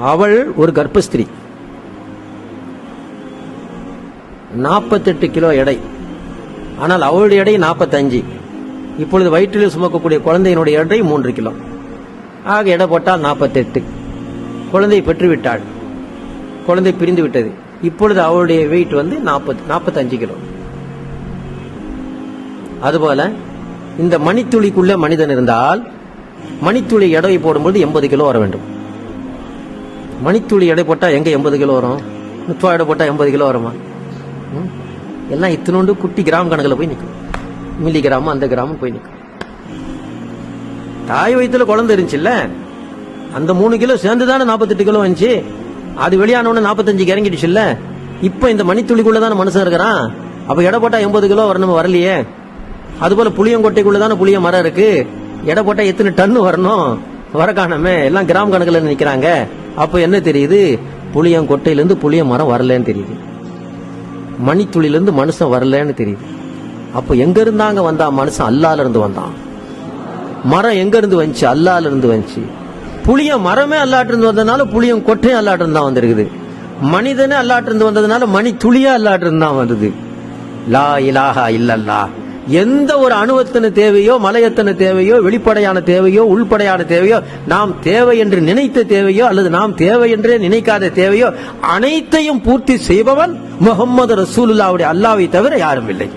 அவள் ஒரு கர்ப்பஸ்திரீ. நாற்பத்தெட்டு கிலோ எடை. ஆனால் அவளுடைய எடை நாற்பத்தஞ்சு இப்பொழுது வயிற்றில் சுமக்கக்கூடிய குழந்தையினுடைய எடை மூன்று கிலோ. ஆக எடை போட்டால் நாற்பத்தெட்டு குழந்தையை பெற்றுவிட்டாள். குழந்தை பிரிந்து விட்டது இப்பொழுது அவளுடைய வெயிட் வந்து நாற்பது நாற்பத்தஞ்சு கிலோ. அதுபோல இந்த மணித்துளிக்குள்ள மனிதன் இருந்தால் மணித்துளி எடை போடும்போது எண்பது கிலோ வர வேண்டும். மணித்துளி எடை போட்டால் எங்கே எண்பது கிலோ வரும்? முத்துவா எடை போட்டால் எண்பது கிலோ வருமா? ம்? எல்லாம் இத்தினோண்டு குட்டி கிராம் கணக்கில் போய் நிற்கும் மில்லி கிராமம் அந்த கிராமம் போய் நிற்கும் தாய் வயிற்றுல குழந்தை இருந்துச்சுல்ல? அந்த மூணு கிலோ சேர்ந்து தானே நாற்பத்தெட்டு கிலோ வந்துச்சு? அது வெளியான உடனே நாற்பத்தஞ்சுக்கு இறங்கிடுச்சுல்ல இப்போ இந்த மணித்துளிக்குள்ளே தானே மனுஷன் இருக்கிறான்? அப்போ எடை போட்டால் எண்பது கிலோ வரணும் வரலையே. அதுபோல புளியங்கொட்டைக்குள்ளே தானே புளிய மரம் இருக்குது எடை போட்டால் எத்தனை டன்னு வரணும்? வர காணாமே எல்லாம் கிராம கணக்குல நிற்கிறாங்க அப்ப என்ன தெரியுது? புளியங்கொட்டையிலிருந்து புளிய மரம் வரலன்னு தெரியுது. மணித்துளிலேருந்து மனுஷன் வரலன்னு தெரியுது. அப்ப எங்க இருந்தாங்க வந்தான் மனுஷன்? அல்லால இருந்து வந்தான். மரம் எங்க இருந்து வந்துச்சு? அல்லால இருந்து வந்துச்சு. புளிய மரமே அல்லாட்டு இருந்து வந்ததுனால புளியம் கொட்டையும் அல்லாட்டு தான் வந்திருக்குது. மனிதனே அல்லாட்டு இருந்து வந்ததுனால மணி துளியா அல்லாட்டு இருந்து தான் வருது லா இலாஹா இல்லல்லா. எந்த ஒரு அணுவத்தன தேவையோ மலையத்தன தேவையோ வெளிப்படையான தேவையோ உள்படையான தேவையோ நாம் தேவை என்று நினைத்த தேவையோ அல்லது நாம் தேவை என்றே நினைக்காத தேவையோ அனைத்தையும் பூர்த்தி செய்பவன் முகமது ரசூலுல்லாவுடைய அல்லாவை தவிர யாரும் இல்லை.